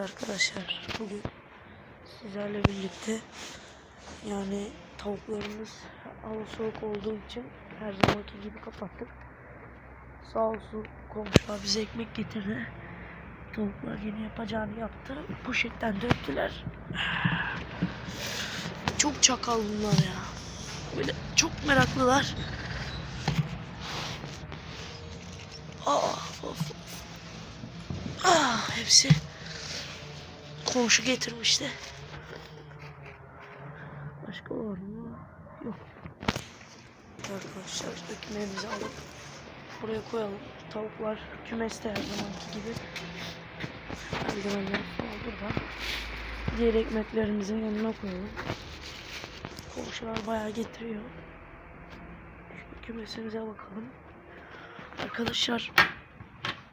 arkadaşlar. Bugün sizlerle birlikte yani tavuklarımız hava soğuk olduğu için her zamanki gibi kapattık. Sağ olsun komşular bize ekmek getirdi. Tavuklar yeni yapacağını yaptı. Poşetten döktüler. Çok çakal bunlar ya. Böyle çok meraklılar. Aa, of, of. Ah, hepsi komşu getirmişti. Başka var mı? Yok. Arkadaşlar ekmeğimizi alıp buraya koyalım. Tavuklar kümeste her zamanki gibi. Eldivenler falan burada. Diğer ekmeklerimizin yanına koyalım. Komşular bayağı getiriyor. Şimdi kümesimize bakalım. Arkadaşlar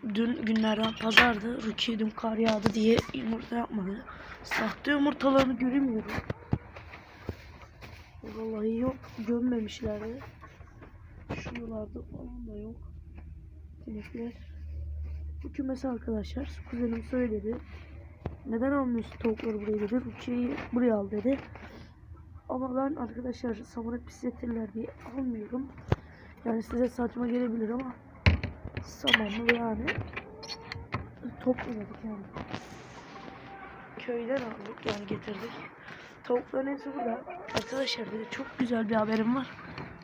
dün günlerden pazardı. Rukiye dün kar yağdı diye yumurta yapmadı. Sahte yumurtalarını göremiyorum. Vallahi yok. Gömmemişlerdi. Şuralarda falan da yok. Sinekler. Bu kümesi arkadaşlar. Kuzenim söyledi. Neden almıyorsun tavukları buraya dedi. Rukiye'yi buraya al dedi. Ama ben arkadaşlar samura pisletirler diye almıyorum. Yani size saçma gelebilir ama samanlı yani topladık yani. Köyden aldık yani getirdik. Tavukların hepsi burada. Arkadaşlar bir de çok güzel bir haberim var.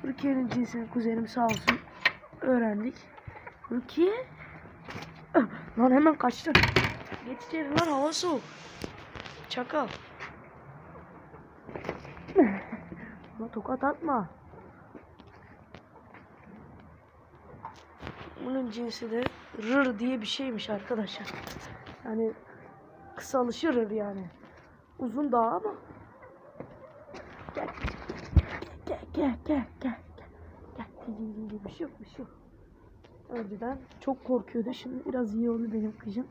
Rukiye'nin cinsini kuzenim sağ olsun öğrendik. Rukiye Ah, Lan hemen kaçtı. Geç içeri lan hava soğuk. Çakal. Ama tokat atma. Bunun cinsi de rır diye bir şeymiş arkadaşlar. Yani kısalışı rır yani. Uzun daha ama. Gel. Gel gel gel gel. Gel. Gel. Gel. Bir şey yok bir şey yok. Önceden çok korkuyordu. Şimdi biraz iyi oldu benim kızım.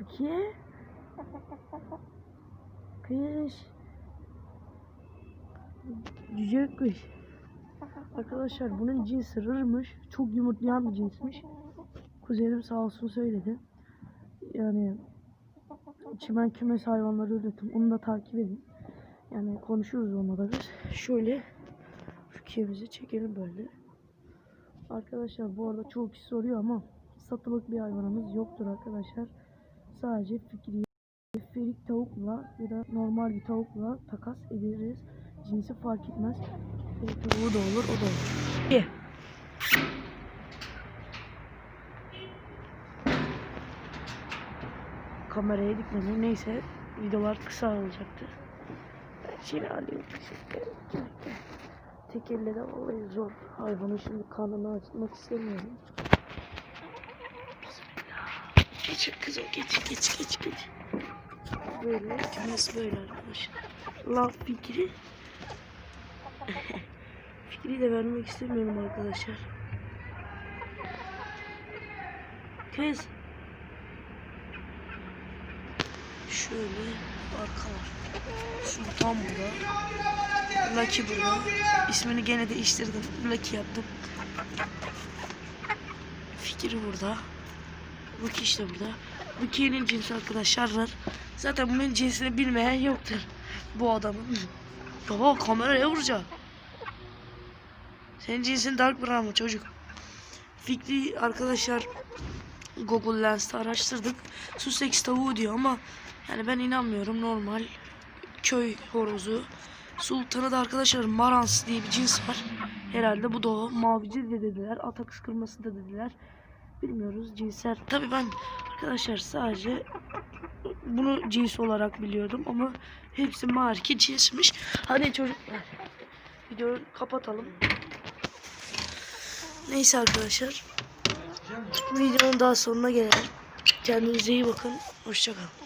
Rukiye. Kış. Cüce kış. Arkadaşlar bunun cinsi rırmış. Çok yumurtlayan bir cinsmiş. Kuzenim sağ olsun söyledi. Yani çimen kümes hayvanları üretim. Onu da takip edin. Yani konuşuruz onunla da biz. Şöyle Rukiye'mizi çekelim böyle. Arkadaşlar bu arada çoğu kişi soruyor ama satılık bir hayvanımız yoktur arkadaşlar. Sadece fikri ferik tavukla ya da normal bir tavukla takas ederiz. Cinsi fark etmez. Tavuğu da olur, o da olur. Ye. Kameraya dikmedim. Neyse videolar kısa olacaktı. Ben şimdi alayım. Tek elle de vallahi zor. Hayvanın şimdi karnını açmak istemiyorum. Bismillah. Geç kız o geç geç geç geç. Böyle kümesi böyle arkadaşlar. Laf fikri. Fikri de vermek istemiyorum arkadaşlar. Kız. Şöyle arkalar. Sultan burada. Lucky burada. İsmini gene değiştirdim. Lucky yaptım. Fikri burada. Lucky işte burada. Lucky'nin cinsi arkadaşlar. Zaten bunun cinsini bilmeyen yoktur. Bu adamın. Baba kameraya vuracak. Senin cinsin Dark Brown mı çocuk? Fikri arkadaşlar Google Lens'te araştırdık. Sussex tavuğu diyor ama yani ben inanmıyorum normal köy horozu. Sultanı da arkadaşlar Marans diye bir cins var. Herhalde bu da o. Mavici de dediler. Ata kıskırması da dediler. Bilmiyoruz cinsler. Tabii ben arkadaşlar sadece bunu cins olarak biliyordum ama hepsi marki cinsmiş. Hadi çocuklar. Videoyu kapatalım. Neyse arkadaşlar. Videonun daha sonuna gelelim. Kendinize iyi bakın. Hoşçakalın.